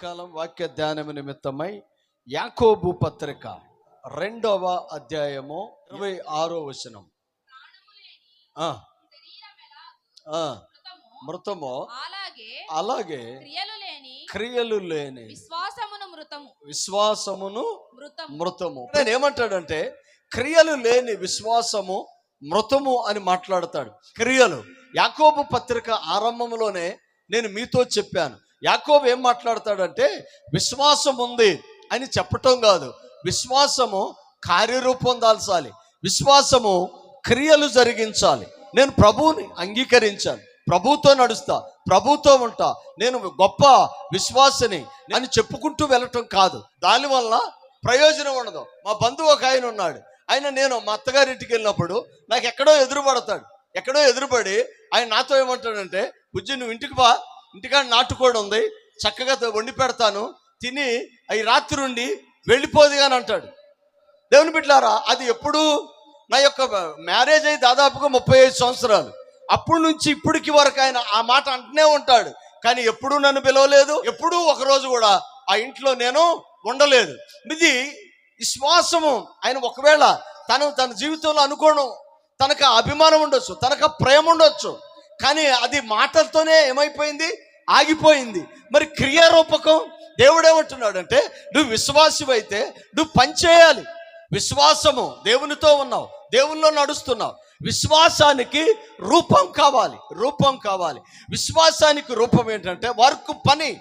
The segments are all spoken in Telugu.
ఉదయకాలం వాక్య ధ్యానము నిమిత్తమై యాకోబు పత్రిక రెండవ అధ్యాయము ఇరవై ఆరో వచనం. ఆ, ఆ, మృతము. అలాగే అలాగే క్రియలు లేని క్రియలు లేని విశ్వాసమును మృతము. విశ్వాసమును మృతము. నేను ఏమంటాడంటే క్రియలు లేని విశ్వాసము మృతము అని మాట్లాడతాడు. క్రియలు. యాకోబు పత్రిక ఆరంభంలోనే నేను మీతో చెప్పాను. యాకోబు ఏం మాట్లాడతాడంటే విశ్వాసం ఉంది అని చెప్పటం కాదు. విశ్వాసము కార్యరూపం దాల్చాలి. విశ్వాసము క్రియలు జరిగించాలి. నేను ప్రభువుని అంగీకరించాను. ప్రభుతో నడుస్తా. ప్రభుతో ఉంటా. నేను గొప్ప విశ్వాసని అని చెప్పుకుంటూ వెళ్ళటం కాదు. దానివల్ల ప్రయోజనం ఉండదు. మా బంధువు ఒక ఆయన ఉన్నాడు. ఆయన నేను మా అత్తగారింటికి వెళ్ళినప్పుడు నాకు ఎక్కడో ఎదురుపడతాడు. ఎక్కడో ఎదురుపడి ఆయన నాతో ఏమంటాడంటే బుజ్జి నువ్వు ఇంటికి బా. ఇంటికాడ నాటుకోడి ఉంది. చక్కగా వండి పెడతాను. తిని అవి రాత్రి ఉండి వెళ్ళిపోదు అని అంటాడు దేవుని బిడ్డారా అది ఎప్పుడు నా యొక్క మ్యారేజ్ అయి దాదాపుగా ముప్పై ఐదు సంవత్సరాలు. అప్పటి నుంచి ఇప్పటికి వరకు ఆయన ఆ మాట అంటూనే ఉంటాడు. కానీ ఎప్పుడూ నన్ను పిలవలేదు. ఎప్పుడూ ఒక రోజు కూడా ఆ ఇంట్లో నేను ఉండలేదు. ఇది విశ్వాసము. ఆయన ఒకవేళ తను తన జీవితంలో అనుకోవడం తనకు అభిమానం ఉండొచ్చు తనకు ప్రేమ ఉండొచ్చు. కానీ అది మాటలతోనే ఏమైపోయింది? ఆగిపోయింది. మరి క్రియారూపకం దేవుడేమంటున్నాడు అంటే నువ్వు విశ్వాసివైతే నువ్వు పనిచేయాలి విశ్వాసము దేవునితో ఉన్నావు దేవునిలో నడుస్తున్నావు. విశ్వాసానికి రూపం కావాలి రూపం కావాలి. విశ్వాసానికి రూపం ఏంటంటే వర్క్ పని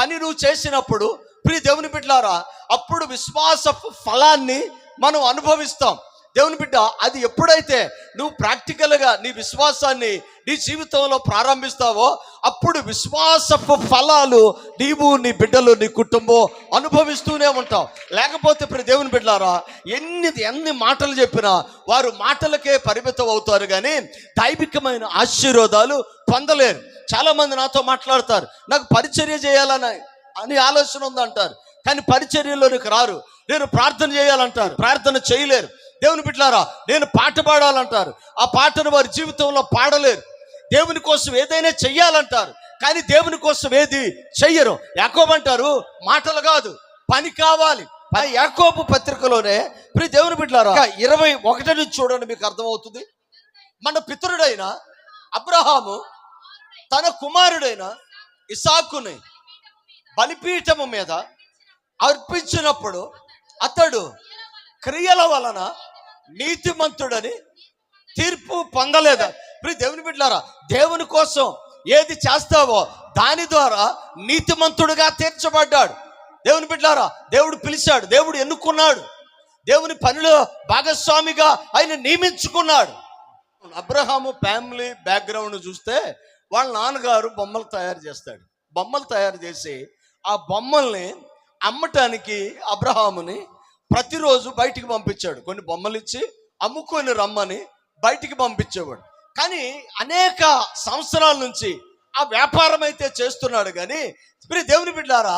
పని నువ్వు చేసినప్పుడు ప్రియ దేవుని బిడ్డలారా అప్పుడు విశ్వాసపు ఫలాన్ని మనం అనుభవిస్తాం. దేవుని బిడ్డ అది ఎప్పుడైతే నువ్వు ప్రాక్టికల్గా నీ విశ్వాసాన్ని నీ జీవితంలో ప్రారంభిస్తావో అప్పుడు విశ్వాసపు ఫలాలు నీవు నీ బిడ్డలు నీ కుటుంబం అనుభవిస్తూనే ఉంటావు. లేకపోతే ఇప్పుడు దేవుని బిడ్డలారా ఎన్ని ఎన్ని మాటలు చెప్పినా వారు మాటలకే పరిమితం అవుతారు కానీ దైవికమైన ఆశీర్వాదాలు పొందలేరు. చాలామంది నాతో మాట్లాడతారు నాకు పరిచర్య చేయాలని అని ఆలోచన ఉందంటారు. కానీ పరిచర్యలోనికి రారు. నేను ప్రార్థన చేయాలంటారు. ప్రార్థన చేయలేరు. దేవుని బిడ్డలారా నేను పాట పాడాలంటారు. ఆ పాటను వారి జీవితంలో పాడలేరు. దేవుని కోసం ఏదైనా చెయ్యాలంటారు. కానీ దేవుని కోసం ఏది చెయ్యరు. యాకోబంటారు మాటలు కాదు పని కావాలి. యాకోబు పత్రికలోనే ప్రియ దేవుని బిడ్డలారా ఇరవై ఒకటి నుంచి చూడండి మీకు అర్థమవుతుంది. మన పితరుడైన అబ్రహాము తన కుమారుడైన ఇసాకుని బలిపీఠము మీద అర్పించినప్పుడు అతడు క్రియల వలన నీతిమంతుడని తీర్పు పొందలేదా? ఇప్పుడు దేవుని బిడ్డారా దేవుని కోసం ఏది చేస్తావో దాని ద్వారా నీతిమంతుడుగా తీర్చబడ్డాడు. దేవుని బిడ్డారా దేవుడు పిలిచాడు దేవుడు ఎన్నుకున్నాడు. దేవుని పనిలో భాగస్వామిగా ఆయన నియమించుకున్నాడు. అబ్రహాము ఫ్యామిలీ బ్యాక్గ్రౌండ్ చూస్తే వాళ్ళ నాన్నగారు బొమ్మలు తయారు చేస్తాడు. బొమ్మలు తయారు చేసి ఆ బొమ్మల్ని అమ్మటానికి అబ్రహాముని ప్రతిరోజు బయటికి పంపించాడు. కొన్ని బొమ్మలు ఇచ్చి అమ్ముకొని రమ్మని బయటికి పంపించేవాడు. కానీ అనేక సంవత్సరాల నుంచి ఆ వ్యాపారం అయితే చేస్తున్నాడు కానీ మీరు దేవుని బిడ్డారా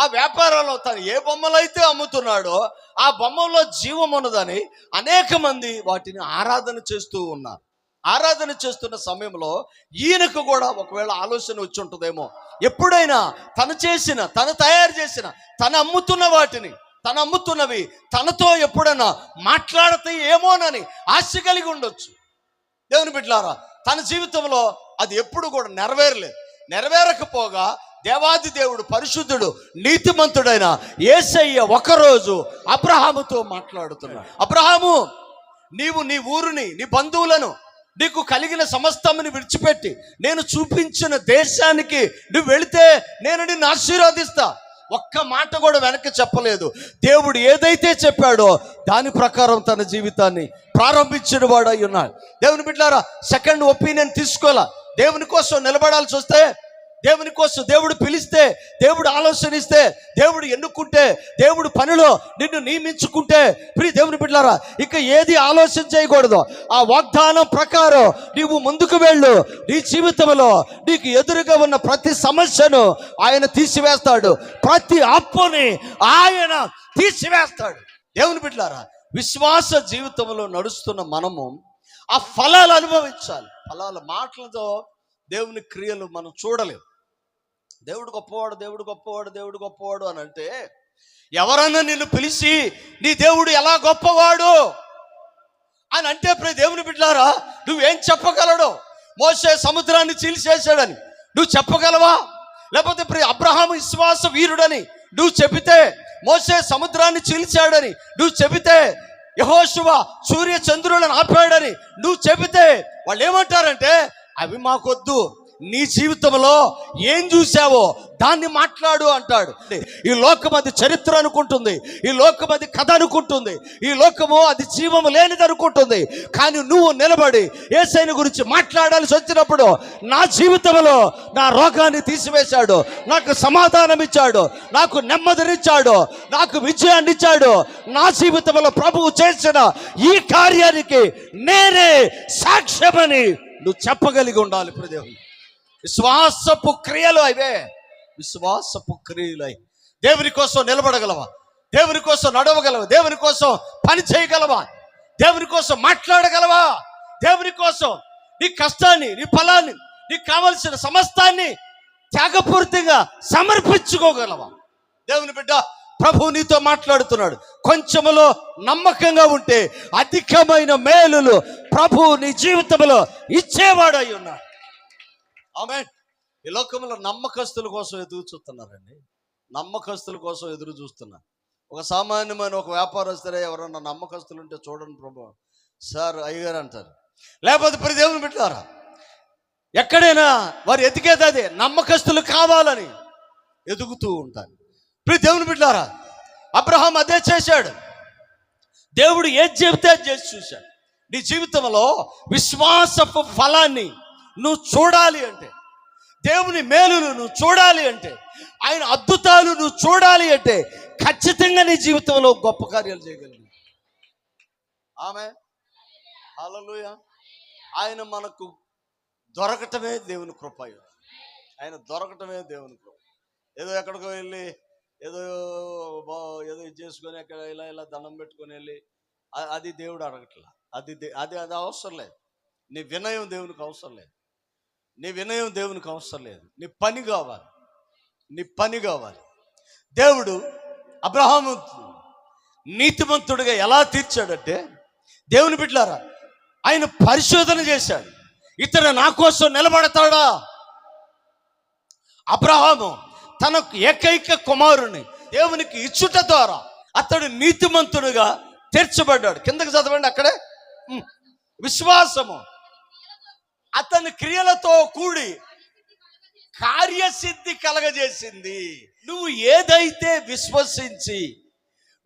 ఆ వ్యాపారంలో తను ఏ బొమ్మలు అయితే అమ్ముతున్నాడో ఆ బొమ్మల్లో జీవం ఉన్నదని అనేక మంది వాటిని ఆరాధన చేస్తూ ఉన్నారు. ఆరాధన చేస్తున్న సమయంలో ఈయనకు కూడా ఒకవేళ ఆలోచన వచ్చి ఉంటుందేమో. ఎప్పుడైనా తను చేసిన తను తయారు చేసిన తను అమ్ముతున్న వాటిని తను అమ్ముతున్నవి తనతో ఎప్పుడైనా మాట్లాడితే ఏమోనని ఆశ కలిగి ఉండొచ్చు. దేవుని బిడ్డలారా తన జీవితంలో అది ఎప్పుడు కూడా నెరవేరలేదు. నెరవేరకపోగా దేవాది దేవుడు పరిశుద్ధుడు నీతిమంతుడైన ఏసయ్య ఒకరోజు అబ్రహాముతో మాట్లాడుతున్నాడు. అబ్రహాము నీవు నీ ఊరిని నీ బంధువులను నీకు కలిగిన సమస్తముని విడిచిపెట్టి నేను చూపించిన దేశానికి నువ్వు వెళితే నేను నిన్ను ఆశీర్వదిస్తా. ఒక్క మాట కూడా వెనక్కి చెప్పలేదు. దేవుడు ఏదైతే చెప్పాడో దాని ప్రకారం తన జీవితాన్ని ప్రారంభించిన వాడు అయి ఉన్నాడు. దేవుని బిడ్డారా సెకండ్ ఒపీనియన్ తీసుకోవాలా? దేవుని కోసం నిలబడాల్సి వస్తే దేవుని కోసం దేవుడు పిలిస్తే దేవుడు ఆలోచనిస్తే దేవుడు ఎన్నుకుంటే దేవుడు పనిలో నిన్ను నియమించుకుంటే ప్రియ దేవుని బిడ్డారా ఇక ఏది ఆలోచన చేయకూడదు. ఆ వాగ్దానం ప్రకారం నీవు ముందుకు వెళ్ళు. నీ జీవితంలో నీకు ఎదురుగా ఉన్న ప్రతి సమస్యను ఆయన తీసివేస్తాడు. ప్రతి అప్పుని ఆయన తీసివేస్తాడు. దేవుని బిడ్డారా విశ్వాస జీవితంలో నడుస్తున్న మనము ఆ ఫలాలు అనుభవించాలి. ఫలాల మాటలతో దేవుని క్రియలు మనం చూడలేము. దేవుడు గొప్పవాడు దేవుడు గొప్పవాడు దేవుడు గొప్పవాడు అని అంటే ఎవరన్నా నిన్ను పిలిచి నీ దేవుడు ఎలా గొప్పవాడు? అని అంటే ప్రియ దేవుని బిడ్డారా నువ్వేం చెప్పగలడు? మోసే సముద్రాన్ని చీల్చేశాడని. నువ్వు చెప్పగలవా? లేకపోతే ప్రియ అబ్రహాం విశ్వాస వీరుడని. నువ్వు చెబితే మోసే సముద్రాన్ని చీల్చాడని. నువ్వు చెబితే యహోశువ సూర్య చంద్రులను ఆపాడని. నువ్వు చెబితే వాళ్ళు ఏమంటారంటే అవి మాకొద్దు. నీ జీవితంలో ఏం చూసావో దాన్ని మాట్లాడు అంటాడు. ఈ లోకం అది చరిత్ర అనుకుంటుంది. ఈ లోకం అది కథ అనుకుంటుంది. ఈ లోకము అది జీవము లేనిది అనుకుంటుంది. కానీ నువ్వు నిలబడి ఏసైన గురించి మాట్లాడాల్సి వచ్చినప్పుడు నా జీవితంలో నా రోగాన్ని తీసివేశాడు. నాకు సమాధానం ఇచ్చాడు. నాకు నెమ్మదినిచ్చాడు. నాకు విజయాన్ని ఇచ్చాడు. నా జీవితంలో ప్రభువు చేసిన ఈ కార్యానికి నేనే సాక్ష్యమని నువ్వు చెప్పగలిగి ఉండాలి ప్రదేవుని విశ్వాసపు క్రియలు అవే. విశ్వాసపు క్రియలు అవి దేవుని కోసం నిలబడగలవా? దేవుని కోసం నడవగలవా? దేవుని కోసం పని చేయగలవా? దేవుని కోసం మాట్లాడగలవా? దేవుని కోసం నీ కష్టాన్ని నీ ఫలాన్ని నీకు కావలసిన సమస్తాన్ని త్యాగపూర్తిగా సమర్పించుకోగలవా? దేవుని బిడ్డ ప్రభు నీతో మాట్లాడుతున్నాడు. కొంచెములో నమ్మకంగా ఉంటే అధికమైన మేలులు ప్రభు నీ జీవితంలో ఇచ్చేవాడై ఉన్నాడు. ఆమె ఈ లోకంలో నమ్మకస్తుల కోసం ఎదురు చూస్తున్నారండి. నమ్మకస్తుల కోసం ఎదురు చూస్తున్నారు ఒక సామాన్యమైన ఒక వ్యాపారస్తులే ఎవరన్నా నమ్మకస్తులు ఉంటే చూడండి ప్రభు. సార్ అయ్యగారు అంటారు. లేకపోతే ప్రతి దేవుని పెట్టారా ఎక్కడైనా వారు ఎతికేది అదే నమ్మకస్తులు కావాలని ఎదుగుతూ ఉంటారు. ప్రతి దేవుని బిడ్డారా అబ్రహాం అదే చేశాడు. దేవుడు ఏది చెబితే అది చేసి చూశాడు. నీ జీవితంలో విశ్వాసపు ఫలాన్ని నువ్వు చూడాలి అంటే. దేవుని మేలును నువ్వు చూడాలి అంటే. ఆయన అద్భుతాలు నువ్వు చూడాలి అంటే ఖచ్చితంగా నీ జీవితంలో గొప్ప కార్యాలు చేయగలిగి. ఆమె హల్లెలూయా. ఆయన మనకు దొరకటమే దేవుని కృప ఆయన దొరకటమే దేవుని కృప. ఏదో ఎక్కడికో వెళ్ళి ఏదో బా- ఏదో ఇది చేసుకొని అక్కడ ఇలా ఇలా దండం పెట్టుకొని వెళ్ళి అది దేవుడు అడగట్లా. అది దే- అది అది అవసరం లేదు. నీ వినయం దేవునికి అవసరం లేదు. నీ వినయం దేవునికి అవసరం లేదు. నీ పని కావాలి. నీ పని కావాలి. దేవుడు అబ్రహాము నీతిమంతుడిగా ఎలా తీర్చాడంటే దేవుని బిడ్డలారా ఆయన పరిశోధన చేశాడు. ఇతను నా కోసం నిలబడతాడా? అబ్రహాము తన ఏకైక కుమారుని దేవునికి ఇచ్చుట ద్వారా అతడు నీతిమంతుడుగా తీర్చబడ్డాడు. కిందకి చదవండి అక్కడే. విశ్వాసము. అతని క్రియలతో కూడి కార్యసిద్ధి కలగజేసింది. నువ్వు ఏదైతే విశ్వసించి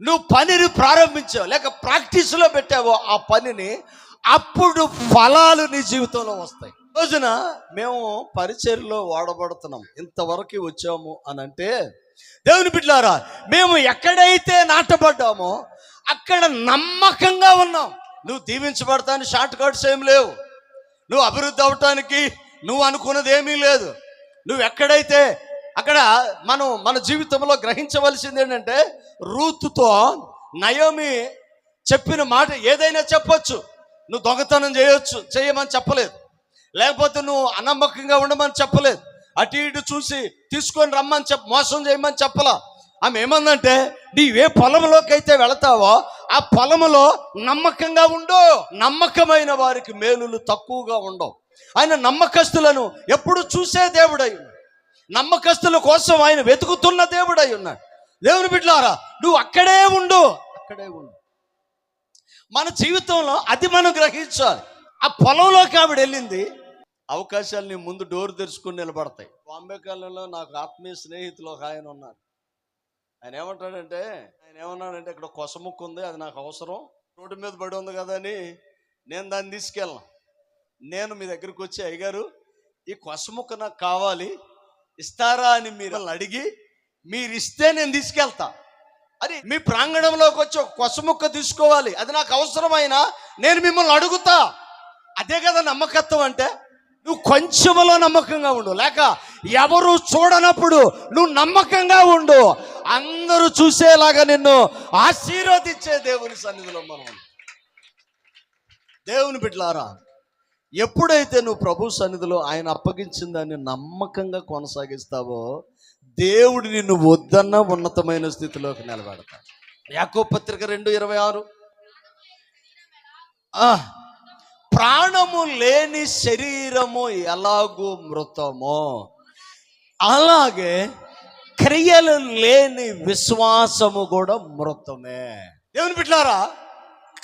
నువ్వు పనిని ప్రారంభించావు లేక ప్రాక్టీస్లో పెట్టావో ఆ పనిని అప్పుడు ఫలాలు నీ జీవితంలో వస్తాయి. రోజున మేము పరిచర్లో వాడబడుతున్నాం. ఇంతవరకు వచ్చాము అని అంటే దేవుని బిడ్డారా మేము ఎక్కడైతే నాటబడ్డామో అక్కడ నమ్మకంగా ఉన్నాం. నువ్వు దీవించబడతాను షార్ట్ కట్స్ ఏం లేవు. నువ్వు అభివృద్ధి అవటానికి నువ్వు అనుకున్నది ఏమీ లేదు. నువ్వు ఎక్కడైతే అక్కడ మనం మన జీవితంలో గ్రహించవలసింది ఏంటంటే రూతుతో నయోమి చెప్పిన మాట ఏదైనా చెప్పొచ్చు. నువ్వు దొంగతనం చేయొచ్చు చేయమని చెప్పలేదు. లేకపోతే నువ్వు అనమ్మకంగా ఉండమని చెప్పలేదు. అటు ఇటు చూసి తీసుకొని రమ్మని చెప్ప మోసం చేయమని చెప్పలా. ఆమె ఏమందంటే నీవే పొలంలోకి అయితే వెళతావో ఆ పొలములో నమ్మకంగా ఉండు. నమ్మకమైన వారికి మేలులు తక్కువగా ఉండవు. ఆయన నమ్మకస్తులను ఎప్పుడు చూసే దేవుడై ఉన్నాడు. నమ్మకస్తుల కోసం ఆయన వెతుకుతున్న దేవుడై ఉన్నాడు. దేవుని బిడ్డలారా నువ్వు అక్కడే ఉండు. అక్కడే ఉండు. మన జీవితంలో అది మనం గ్రహించాలి. ఆ పొలంలోకి ఆవిడ వెళ్ళింది. అవకాశాలని ముందు డోర్ తెరుచుకుని నిలబడతాయి. బాంబే కాలంలో నాకు ఆత్మీయ స్నేహితులు ఒక ఆయన ఉన్నారు. ఆయన ఏమంటాడంటే ఆయన ఏమన్నాడంటే ఇక్కడ కొసముక్కు ఉంది అది నాకు అవసరం. రోడ్డు మీద పడి ఉంది కదా అని నేను దాన్ని తీసుకెళ్ళను. నేను మీ దగ్గరికి వచ్చి అయ్యగారు ఈ కొసముక్క నాకు కావాలి. ఇస్తారా అని మీరు అడిగి మీరు ఇస్తే నేను తీసుకెళ్తా. అది మీ ప్రాంగణంలోకి వచ్చి ఒక కొసముక్క తీసుకోవాలి. అది నాకు అవసరమైన నేను మిమ్మల్ని అడుగుతా. అదే కదా నమ్మకత్వం అంటే. నువ్వు కొంచెములో నమ్మకంగా ఉండు. లేక ఎవరు చూడనప్పుడు నువ్వు నమ్మకంగా ఉండు. అందరూ చూసేలాగా నిన్ను ఆశీర్వదించే దేవుని సన్నిధిలో మనం దేవుని బిడ్డలారా ఎప్పుడైతే నువ్వు ప్రభు సన్నిధిలో ఆయన అప్పగించిన దాన్ని నమ్మకంగా కొనసాగిస్తావో దేవుడు నిన్ను వద్దన్న ఉన్నతమైన స్థితిలోకి నిలబెడతాడు. యాకో పత్రిక రెండు ఇరవై ఆరు. ప్రాణము లేని శరీరము ఎలాగూ మృతమో. అలాగే క్రియలు లేని విశ్వాసము కూడా మృతమే. దేవుని బిడ్డారా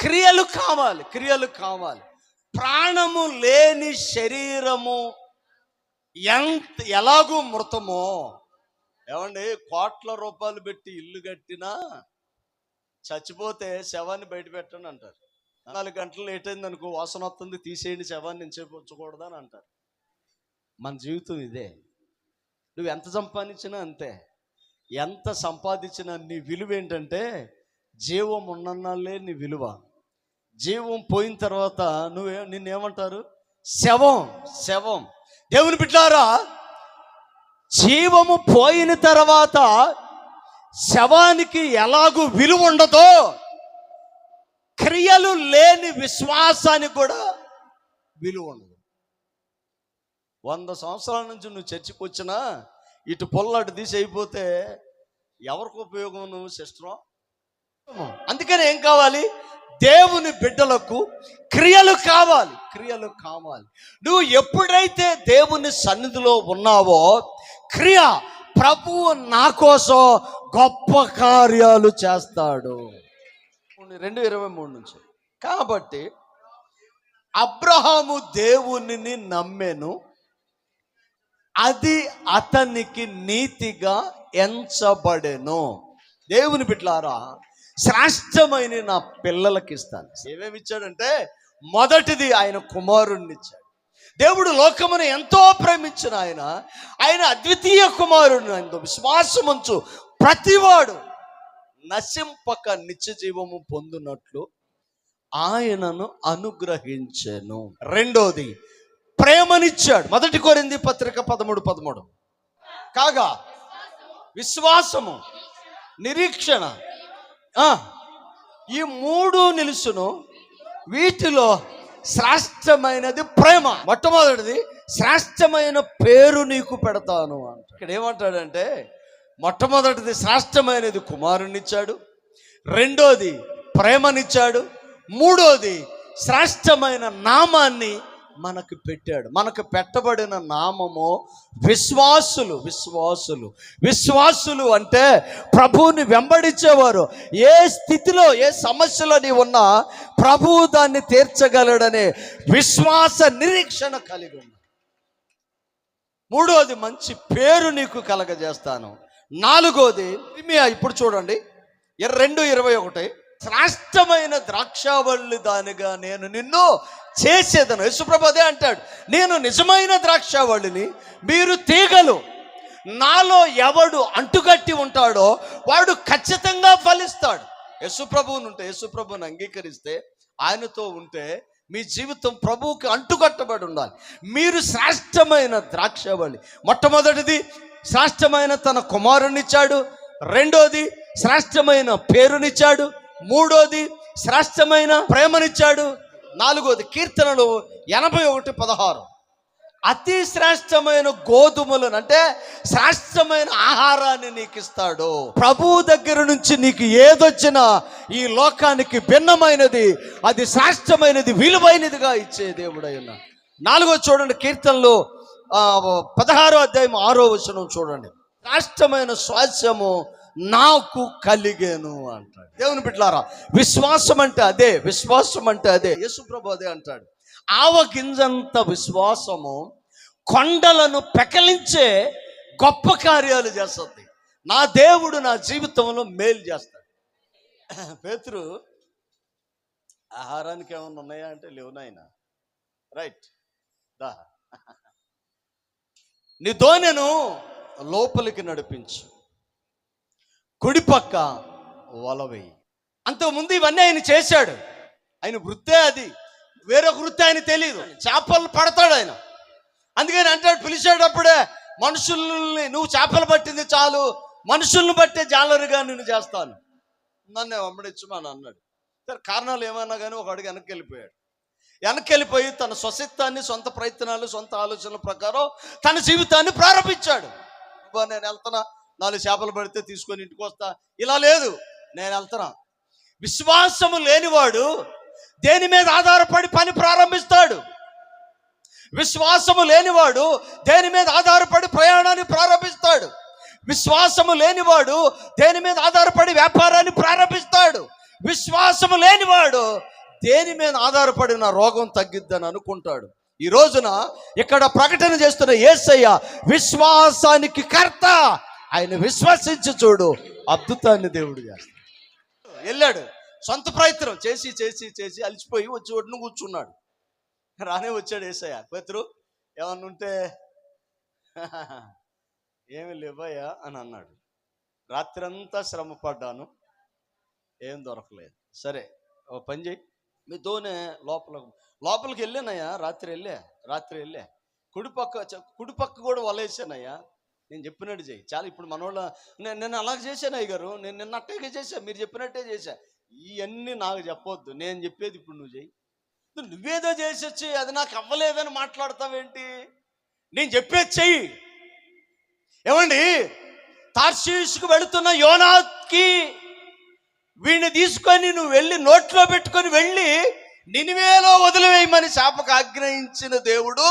క్రియలు కావాలి క్రియలు కావాలి. ప్రాణము లేని శరీరము ఎంత ఎలాగూ మృతమో. ఏమండి కోట్ల రూపాయలు పెట్టి ఇల్లు కట్టినా చచ్చిపోతే శవాన్ని బయట పెట్టండి అంటారు. నాలుగు గంటలు లేట్ అయింది అనుకో వాసన వస్తుంది తీసేయండి శవాన్ని నుంచి అంటారు. మన జీవితం ఇదే. నువ్వు ఎంత సంపాదించినా అంతే. ఎంత సంపాదించినా నీ విలువ ఏంటంటే జీవం ఉన్నన్నాళ్ళే నీ విలువ. జీవం పోయిన తర్వాత నువ్వే నిన్నేమంటారు? శవం శవం. దేవుని బిడ్డారా జీవము పోయిన తర్వాత శవానికి ఎలాగూ విలువ ఉండదో క్రియలు లేని విశ్వాసానికి కూడా విలువ ఉండదు. వంద సంవత్సరాల నుంచి నువ్వు చర్చికి వచ్చినా ఇటు పొల్ల అటు తీసి అయిపోతే ఎవరికి ఉపయోగం నువ్వు సిస్టరం? అందుకని ఏం కావాలి? దేవుని బిడ్డలకు క్రియలు కావాలి క్రియలు కావాలి. నువ్వు ఎప్పుడైతే దేవుని సన్నిధిలో ఉన్నావో క్రియ ప్రభువు నా కోసం గొప్ప కార్యాలు చేస్తాడు. రెండు ఇరవై మూడు నుంచి. కాబట్టి అబ్రహాము దేవునిని నమ్మెను. అది అతనికి నీతిగా ఎంచబడెను. దేవుని బిట్లారా శ్రేష్టమైన నా పిల్లలకి ఇస్తాను ఏమేమి ఇచ్చాడంటే మొదటిది ఆయన కుమారుణ్ణి ఇచ్చాడు దేవుడు లోకమును ఎంతో ప్రేమించిన ఆయన ఆయన అద్వితీయ కుమారుడు ఆయన విశ్వాసముంచు ప్రతివాడు నశింపక నిత్య జీవము పొందునట్లు ఆయనను అనుగ్రహించెను. రెండోది ప్రేమనిచ్చాడు. మొదటి కోరింది పత్రిక పదమూడు పదమూడు. కాగా? విశ్వాసము. నిరీక్షణ. ఈ మూడు నిలుసును వీటిలో శ్రేష్టమైనది ప్రేమ. మొట్టమొదటిది శ్రేష్టమైన పేరు నీకు పెడతాను అంట. ఇక్కడ ఏమంటాడంటే మొట్టమొదటిది శ్రేష్టమైనది కుమారునిచ్చాడు రెండోది ప్రేమనిచ్చాడు. మూడోది శ్రేష్టమైన నామాన్ని మనకు పెట్టాడు. మనకు పెట్టబడిన నామము విశ్వాసులు విశ్వాసులు. విశ్వాసులు అంటే ప్రభువుని వెంబడించేవారు. ఏ స్థితిలో ఏ సమస్యలో నీ ఉన్నా ప్రభువు దాన్ని తీర్చగలడనే విశ్వాస నిరీక్షణ కలిగి ఉన్నా మూడోది మంచి పేరు నీకు కలగజేస్తాను. నాలుగోది ఇర్మియా ఇప్పుడు చూడండి. రెండు ఇరవై ఒకటి. శ్రేష్టమైన ద్రాక్షావల్లి దానిగా నేను నిన్ను చేసేదను. యశుప్రభదే అంటాడు నేను నిజమైన ద్రాక్షావళిని మీరు తీగలు. నాలో ఎవడు అంటుకట్టి ఉంటాడో వాడు ఖచ్చితంగా ఫలిస్తాడు. యశుప్రభువుని ఉంటే యశుప్రభుని అంగీకరిస్తే ఆయనతో ఉంటే మీ జీవితం ప్రభువుకి అంటుకట్టబడి ఉండాలి. మీరు శ్రేష్టమైన ద్రాక్షవళి మొట్టమొదటిది శ్రేష్టమైన తన కుమారునిచ్చాడు. రెండోది శ్రేష్టమైన పేరునిచ్చాడు. మూడోది శ్రేష్టమైన ప్రేమనిచ్చాడు. నాలుగోది కీర్తనలు ఎనభై ఒకటి పదహారు. అతి శ్రేష్టమైన గోధుమలను అంటే శ్రేష్టమైన ఆహారాన్ని నీకు ఇస్తాడు ప్రభువు దగ్గర నుంచి నీకు ఏదొచ్చినా ఈ లోకానికి భిన్నమైనది అది శ్రేష్టమైనది విలువైనదిగా ఇచ్చే దేవుడైన. నాలుగో చూడండి కీర్తనలు పదహారో అధ్యాయం ఆరో వచనం చూడండి. శ్రేష్టమైన స్వాస్యము నాకు కలిగేను అంటాడు. దేవుని బిడ్డలారా విశ్వాసం అంటే అదే విశ్వాసం అంటే అదే. యేసుప్రభు అదే అంటాడు. ఆవ గింజంత విశ్వాసము కొండలను పెకలించే గొప్ప కార్యాలు చేస్తుంది. నా దేవుడు నా జీవితంలో మేలు చేస్తాడు. పేతురు ఆహారానికి ఏమైనా ఉన్నాయా అంటే లేవు నాయన. రైట్. దా. నీ దోనెను లోపలికి నడిపించు. కుడి పక్క వలవేయి అంతకుముందు ఇవన్నీ ఆయన చేశాడు. ఆయన వృత్తే అది. వేరొక వృత్తి ఆయన తెలియదు చేపలు పడతాడు ఆయన. అందుకని అంటాడు పిలిచేటప్పుడే మనుషుల్ని నువ్వు చేపలు పట్టింది చాలు. మనుషుల్ని బట్టే జాలరుగా నేను చేస్తాను. నన్ను వెంబడించమని అన్నాడు. సరే కారణాలు ఏమన్నా కానీ ఒక అడుగు వెనక్కి వెళ్ళిపోయాడు. వెనకెళ్ళిపోయి తన స్వసిత్తాన్ని సొంత ప్రయత్నాలు సొంత ఆలోచనల ప్రకారం తన జీవితాన్ని ప్రారంభించాడు. నేను వెళ్తున్నా. నాలుగు చేపలు పడితే తీసుకొని ఇంటికి వస్తా. ఇలా లేదు. నేను వెళ్తున్నా. విశ్వాసము లేనివాడు దేని మీద ఆధారపడి పని ప్రారంభిస్తాడు? విశ్వాసము లేనివాడు దేని మీద ఆధారపడి ప్రయాణాన్ని ప్రారంభిస్తాడు? విశ్వాసము లేనివాడు దేని మీద ఆధారపడి వ్యాపారాన్ని ప్రారంభిస్తాడు? విశ్వాసము లేనివాడు దేని మీద ఆధారపడి నా రోగం తగ్గిద్దని అనుకుంటాడు. ఈ రోజున ఇక్కడ ప్రకటన చేస్తున్న యేసయ్య విశ్వాసానికి కర్త. ఆయన విశ్వసించి చూడు అద్భుతాన్ని దేవుడు చేస్తాడు. వెళ్ళాడు. సొంత ప్రయత్నం చేసి చేసి చేసి అలిసిపోయి వచ్చి ఒడ్డును కూర్చున్నాడు. రానే వచ్చాడు ఏసయ్య. పేతురు ఏమన్నా ఉంటే ఏమి లేవయ్యా అని అన్నాడు. రాత్రంతా శ్రమ పడ్డాను. ఏం దొరకలేదు. సరే ఓ పని చేయి. మీతోనే లోపల లోపలికి వెళ్ళానయ్యా. రాత్రి వెళ్ళా రాత్రి వెళ్ళా. కుడిపక్క కుడిపక్క కూడా వలేసానయ్యా. నేను చెప్పినట్టు చేయి. చాలా ఇప్పుడు మనోళ్ళ నేను నేను అలాగ చేశాను అయ్య గారు నేను నిన్న అట్టగే చేశా. మీరు చెప్పినట్టే చేశా. ఇవన్నీ నాకు చెప్పొద్దు. నేను చెప్పేది ఇప్పుడు నువ్వు చేయి. నువ్వేదో చేసి అది నాకు అవ్వలేదని మాట్లాడతావేంటి? నేను చెప్పేది చెయ్యి. ఏమండి? తార్షీష్కు వెళుతున్న యోనాకి వీడిని తీసుకొని నువ్వు వెళ్ళి నోట్లో పెట్టుకొని వెళ్ళి నినివేలో వదిలివేయమని చేపకు ఆజ్ఞయించిన దేవుడు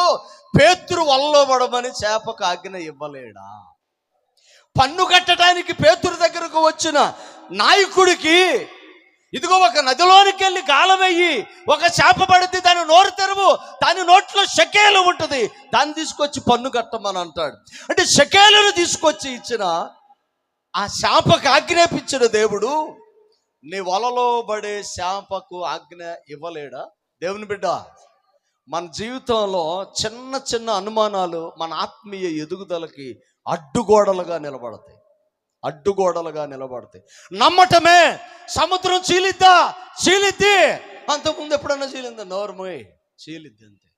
పేతురు వల్లో పడమని ఆజ్ఞ ఇవ్వలేడా? పన్ను కట్టడానికి పేతురు దగ్గరకు వచ్చిన నాయకుడికి ఇదిగో ఒక నదిలోనికి వెళ్ళి గాలమయ్యి ఒక చేప పడితే దాని నోరు తెరువు దాని నోట్లో షకేలు ఉంటుంది దాన్ని తీసుకొచ్చి పన్ను కట్టమని అంటాడు. అంటే షకేలను తీసుకొచ్చి ఇచ్చిన ఆ శాపకు ఆజ్ఞాపించిన దేవుడు నీ వలలో పడే శాపకు ఆజ్ఞ ఇవ్వలేడా? దేవుని బిడ్డ మన జీవితంలో చిన్న చిన్న అనుమానాలు మన ఆత్మీయ ఎదుగుదలకి అడ్డుగోడలుగా నిలబడతాయి. అడ్డుగోడలుగా నిలబడతాయి. నమ్మటమే సముద్రం చీలిద్దా? చీలిద్ది. అంతకుముందు ఎప్పుడన్నా చీలిందా? నోరుమోయ్ చీలిద్ది అంతే.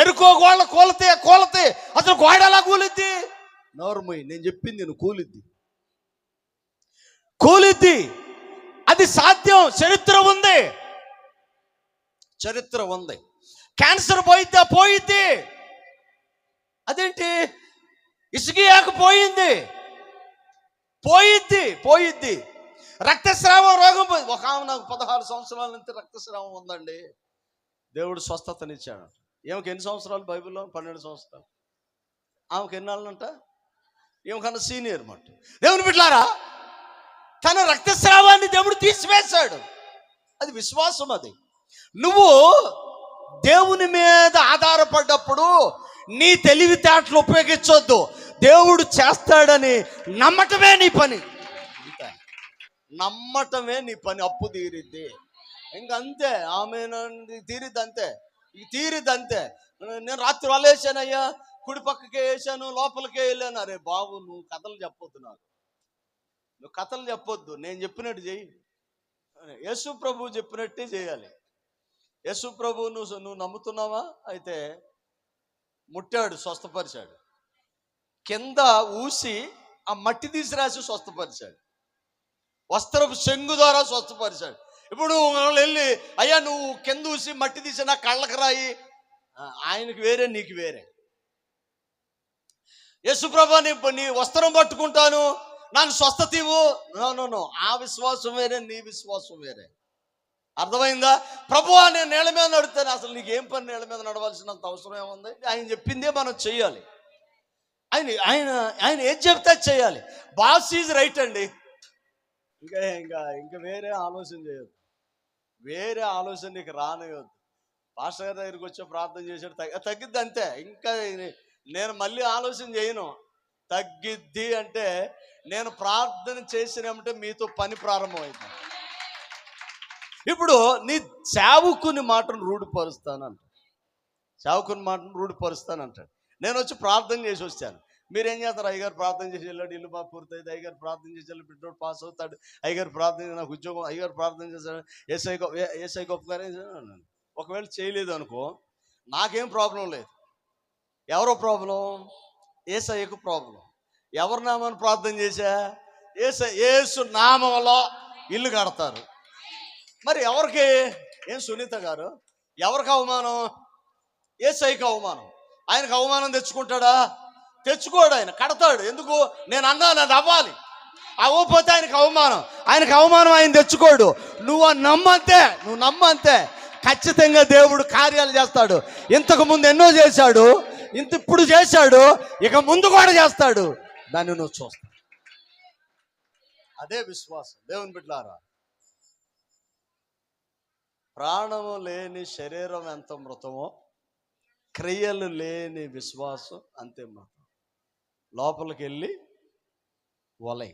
ఎరుకో గోళ్ళ కూలతే కూలతే అసలు గోడలా కూలిద్ది? నోరుమోయ్ నేను చెప్పింది నువ్వు కూలిద్ది. కూలిద్ది. అది సాధ్యం. చరిత్ర ఉంది. చరిత్ర ఉంది. క్యాన్సర్ పోయిద్దా? పోయిద్ది. అదేంటి? ఇసుగియాకు పోయింది. పోయిద్ది పోయిద్ది. రక్తస్రావం రోగం పోయి ఒక ఆమె నాకు పదహారు సంవత్సరాల నుంచి రక్తస్రావం ఉందండి. దేవుడు స్వస్థతనిచ్చాడు. ఈమెకి ఎన్ని సంవత్సరాలు బైబిల్లో? పన్నెండు సంవత్సరాలు. ఆమెకి ఎన్నాళ్ళంట? ఈమెకన్నా సీనియర్ మాట దేవుని బిడ్లారా తన రక్తస్రావాన్ని దేవుడు తీసివేశాడు. అది విశ్వాసం అది. నువ్వు దేవుని మీద ఆధారపడ్డప్పుడు నీ తెలివితేటలు ఉపయోగించొద్దు. దేవుడు చేస్తాడని నమ్మటమే నీ పని. నమ్మటమే నీ పని. అప్పు తీరిద్ది. ఇంకంతే. ఆమె తీరిద్ది అంతే ఇది తీరిద్ది అంతే నేను రాత్రి వాళ్ళు వేసానయ్యా కుడి పక్కకే వేసాను లోపలికే వెళ్ళాను. అరే బాబు నువ్వు కథలు చెప్పొద్దు నాకు. నువ్వు కథలు చెప్పొద్దు నేను చెప్పినట్టు చెయ్యి. యేసు ప్రభు చెప్పినట్టే చేయాలి. యేసు ప్రభు నువ్వు నువ్వు నమ్ముతున్నావా? అయితే ముట్టాడు స్వస్థపరిచాడు. కింద ఊసి ఆ మట్టి తీసి రాసి స్వస్థపరిచాడు. వస్త్రపు చెంగు ద్వారా స్వస్థపరిచాడు. ఇప్పుడు వెళ్ళి అయ్యా నువ్వు కింద ఊసి మట్టి తీసి నా కళ్ళకి రాయి. ఆయనకు ఆయనకి వేరే నీకు వేరే. యేసుప్రభా నీ వస్త్రం పట్టుకుంటాను. నాకు స్వస్థత ఇవ్వు నో నో ఆ విశ్వాసం వేరే నీ విశ్వాసం వేరే అర్థమైందా ప్రభు నేను నేల మీద నడుతాను అసలు నీకు ఏం పని నేల మీద నడవలసినంత అవసరం ఏముంది ఆయన చెప్పిందే మనం చేయాలి ఆయన ఆయన ఆయన ఏం చెప్తే అది చేయాలి బాస్ ఈజ్ రైట్ అండి ఇంకా ఇంకా ఇంకా వేరే ఆలోచన చేయొద్దు వేరే ఆలోచన నీకు రానియొద్దు పాస్టర్ గారి దగ్గరికి వచ్చి ప్రార్థన చేసాడు తగ్గ తగ్గిద్ది అంతే ఇంకా నేను మళ్ళీ ఆలోచన చేయను తగ్గిద్ది అంటే నేను ప్రార్థన చేసినామంటే మీతో పని ప్రారంభమైంది. ఇప్పుడు నీ చావుకుని మాటను రూఢిపరుస్తానంట. చావుకుని మాటను రూఢిపరుస్తానంటాడు నేను వచ్చి ప్రార్థన చేసి వచ్చాను. మీరేం చేస్తారు? అయ్యగారు ప్రార్థన చేసి వెళ్ళాడు ఇల్లు బాగా పూర్తయింది. అయ్యగారు ప్రార్థన చేసి వెళ్ళి బిడ్డోడు పాస్ అవుతాడు. అయ్యగారు ప్రార్థన చేసి నాకు ఉద్యోగం అయ్యగారు ప్రార్థన చేశాడు. ఏసఐ ఏసఐ గొప్ప ఒకవేళ చేయలేదు అనుకో నాకేం ప్రాబ్లం లేదు. ఎవరో ప్రాబ్లం? ఏసఐకు ప్రాబ్లం. ఎవరి నామాన్ని ప్రార్థన చేశా? ఏస ఏసు నామంలో ఇల్లు కడతారు. మరి ఎవరికి? ఏం సునీత గారు? ఎవరికి అవమానం? ఏసైకి అవమానం. ఆయనకు అవమానం తెచ్చుకుంటాడా? తెచ్చుకోడు ఆయన కడతాడు. ఎందుకు? నేను అన్నాను అది అవ్వాలి. అవ్వకపోతే ఆయనకు అవమానం. ఆయనకు అవమానం ఆయన తెచ్చుకోడు. నువ్వు నమ్మంతే నువ్వు నమ్మంతే ఖచ్చితంగా దేవుడు కార్యాలు చేస్తాడు. ఇంతకు ముందు ఎన్నో చేశాడు ఇంత ఇప్పుడు చేశాడు ఇక ముందు కూడా చేస్తాడు. దాన్ని నువ్వు చూస్తావు అదే విశ్వాసం. దేవుని బిడ్డారా ప్రాణము లేని శరీరం ఎంత మృతమో క్రియలు లేని విశ్వాసం అంతే మృతం. లోపలికి వెళ్ళి వలై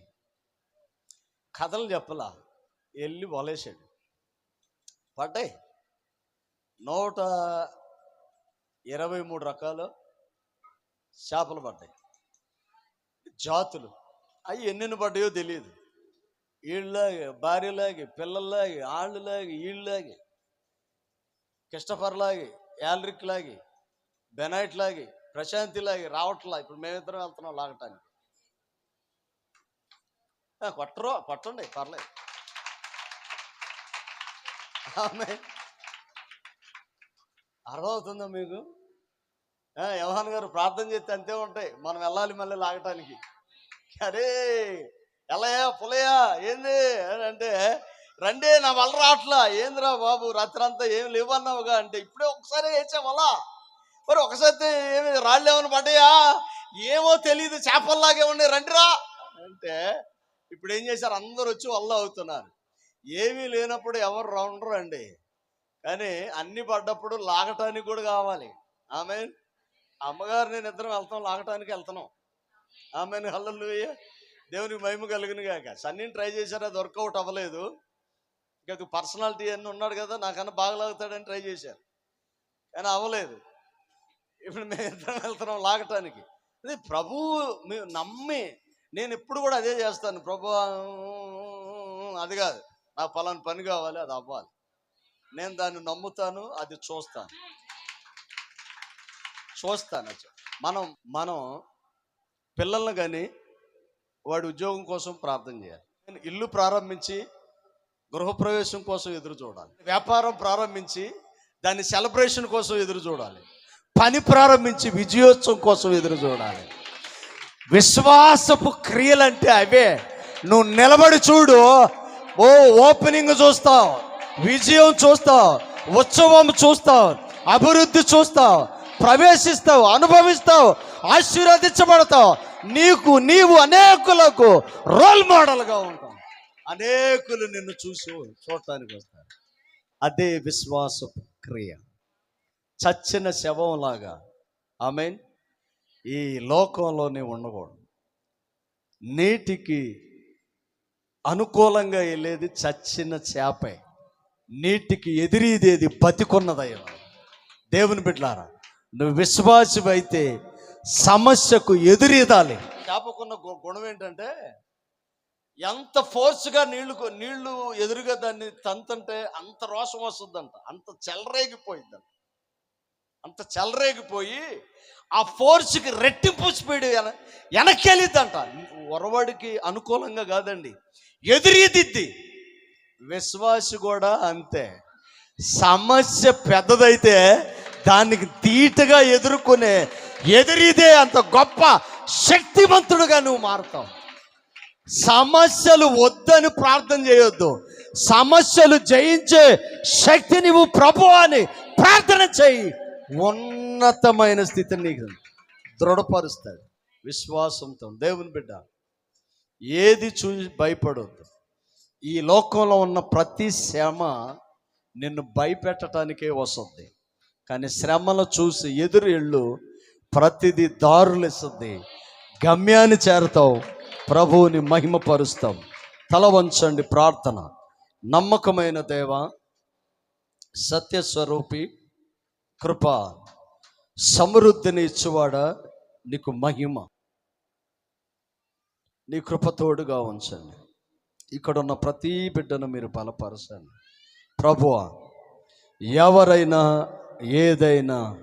కథలు చెప్పలా వెళ్ళి వలేసాడు పడ్డాయి. నూట ఇరవై మూడు రకాలు చేపలు పడ్డాయి. జాతులు. అవి ఎన్నెన్ని పడ్డాయో తెలియదు వీళ్ళలాగే భార్యలాగే పిల్లల్లాగే ఆళ్ళలాగే వీళ్ళలాగే యాల్రిక్ లాగి బెనైట్ లాగే ప్రశాంతి లాగే రావట్లా. ఇప్పుడు మేమిద్దరం వెళ్తున్నాం లాగటానికి. ఆ, కొట్టరు కొట్టండి పర్లేదు. ఆమె అర్థమవుతుందా మీకు? యవహాన్ గారు ప్రార్థన చేస్తే అంతే ఉంటాయి. మనం వెళ్ళాలి మళ్ళీ లాగటానికి. అరే ఎలాయా పులయా ఏంది? అంటే రండి నా వల్ల రావట్లా. ఏందిరా బాబు రాత్రి అంతా ఏం లేవన్నావుగా అంటే ఇప్పుడే ఒకసారి వేసే వల. మరి ఒకసారి ఏమి రాళ్ళు ఏమైనా పడ్డాయా? ఏమో తెలియదు చేపల్లాగే ఉన్నాయి రండిరా. అంటే ఇప్పుడు ఏం చేశారు? అందరూ వచ్చి వల్ల అవుతున్నారు ఏమీ లేనప్పుడు ఎవరు రౌండరు అండి కానీ అన్ని పడ్డప్పుడు లాగటానికి కూడా కావాలి. ఆమె అమ్మగారు నేను ఇద్దరం వెళ్తాం లాగటానికి వెళ్తున్నాం. ఆమె హల్లలు దేవునికి మహిమ కలిగిన కాక సన్నీని ట్రై చేశారు? అది వర్కౌట్ అవ్వలేదు. ఇంకా పర్సనాలిటీ అన్నీ ఉన్నాడు కదా నాకన్నా బాగా లాగుతాడని ట్రై చేశారు. కానీ అవ్వలేదు. ఇప్పుడు మేము ఇద్దరం వెళ్తున్నాం లాగటానికి. అది ప్రభువు మేము నమ్మి నేను ఎప్పుడు కూడా అదే చేస్తాను. ప్రభు అది కాదు. నాకు పలానా పని కావాలి అది అవ్వాలి. నేను దాన్ని నమ్ముతాను అది చూస్తాను. చూస్తాను. మనం మనం పిల్లల్ని కానీ వాడి ఉద్యోగం కోసం ప్రార్థన చేయాలి. ఇల్లు ప్రారంభించి గృహప్రవేశం కోసం ఎదురు చూడాలి. వ్యాపారం ప్రారంభించి దాని సెలబ్రేషన్ కోసం ఎదురు చూడాలి. పని ప్రారంభించి విజయోత్సవం కోసం ఎదురు చూడాలి. విశ్వాసపు క్రియలంటే అవే. నువ్వు నిలబడి చూడు. ఓ ఓపెనింగ్ చూస్తావు. విజయం చూస్తావు. ఉత్సవం చూస్తావు. అభివృద్ధి చూస్తావు. ప్రవేశిస్తావు అనుభవిస్తావు ఆశీర్వదించబడతావు. నీకు నీవు అనేకులకు రోల్ మోడల్గా ఉంటావు. అనేకులు నిన్ను చూసి చూడటానికి వస్తారు. అదే విశ్వాస క్రియ చచ్చిన శవంలాగా మీన్ ఈ లోకంలోనే ఉండకూడదు. నీటికి అనుకూలంగా వెళ్ళేది చచ్చిన చేపే. నీటికి ఎదిరిదేది బతికున్నదయ్యా దేవుని బిడ్లారా నువ్వు విశ్వాసమైతే సమస్యకు ఎదురీదాలి. చేపకున్న గుణం ఏంటంటే ఎంత ఫోర్స్గా నీళ్ళు నీళ్ళు ఎదురుగా దాన్ని తంతంటే అంత రోషం వస్తుందంట. అంత చెలరేగిపోయిందంట అంత చెలరేగిపోయి ఆ ఫోర్స్కి రెట్టింపు స్పీడ్ వెనక్కి వెళ్ళిద్దంట ఒరవడికి అనుకూలంగా కాదండి. ఎదురీదిద్ది. విశ్వాసి కూడా అంతే. సమస్య పెద్దదైతే దానికి ధీటుగా ఎదుర్కొనే ఎదిరిదే అంత గొప్ప శక్తివంతుడుగా నువ్వు మారుతావు. సమస్యలు వద్దని ప్రార్థన చేయొద్దు. సమస్యలు జయించే శక్తి నువ్వు ప్రభు అని ప్రార్థన చేయి. ఉన్నతమైన స్థితిని నీకు దృఢపరుస్తాడు. విశ్వాసంతో దేవుని బిడ్డ ఏది చూసి భయపడొద్దు. ఈ లోకంలో ఉన్న ప్రతి శ్రమ నిన్ను భయపెట్టడానికే వస్తుంది. కానీ శ్రమలు చూసి ఎదురు ఇళ్ళు ప్రతిదీ దారులు ఇస్తుంది గమ్యాన్ని చేరతావు. ప్రభువుని మహిమపరుస్తాం. తల వంచండి ప్రార్థన. నమ్మకమైన దేవ సత్యస్వరూపి కృప సమృద్ధిని ఇచ్చువాడ నీకు మహిమ. నీ కృప తోడుగా ఉంచండి. ఇక్కడ ఉన్న ప్రతి బిడ్డను మీరు బలపరచండి. ప్రభువ ఎవరైనా ఏదైనా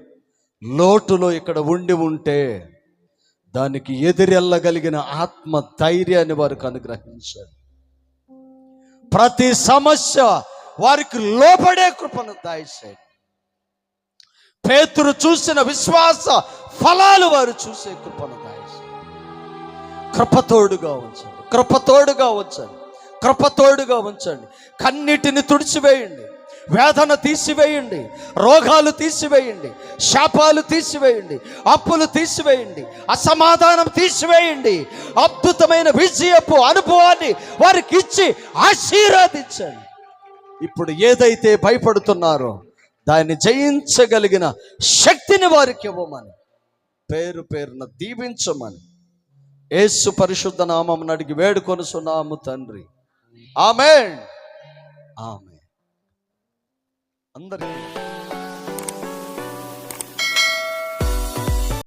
లోటులో ఇక్కడ ఉండి ఉంటే దానికి ఎదురెళ్ళగలిగిన ఆత్మ ధైర్యాన్ని వారికి అనుగ్రహించండి. ప్రతి సమస్య వారికి లోపడే కృపను దాయిచేయండి పేతురు చూసిన విశ్వాస ఫలాలు వారు చూసే కృపను దాయిస్తారు కృపతోడుగా ఉంచండి కృపతోడుగా ఉంచండి కృపతోడుగా ఉంచండి. కన్నిటిని తుడిచివేయండి. వేదన తీసివేయండి రోగాలు తీసివేయండి శాపాలు తీసివేయండి అప్పులు తీసివేయండి అసమాధానం తీసివేయండి అద్భుతమైన విజయపు అనుభవాన్ని వారికి ఇచ్చి ఆశీర్వదించండి. ఇప్పుడు ఏదైతే భయపడుతున్నారో దాన్ని జయించగలిగిన శక్తిని వారికి ఇవ్వమని పేరు పేరున దీవించమని యేసు పరిశుద్ధ నామం అడిగి వేడుకొనుసున్నాము తండ్రి. ఆమె ఆమె అందరికీ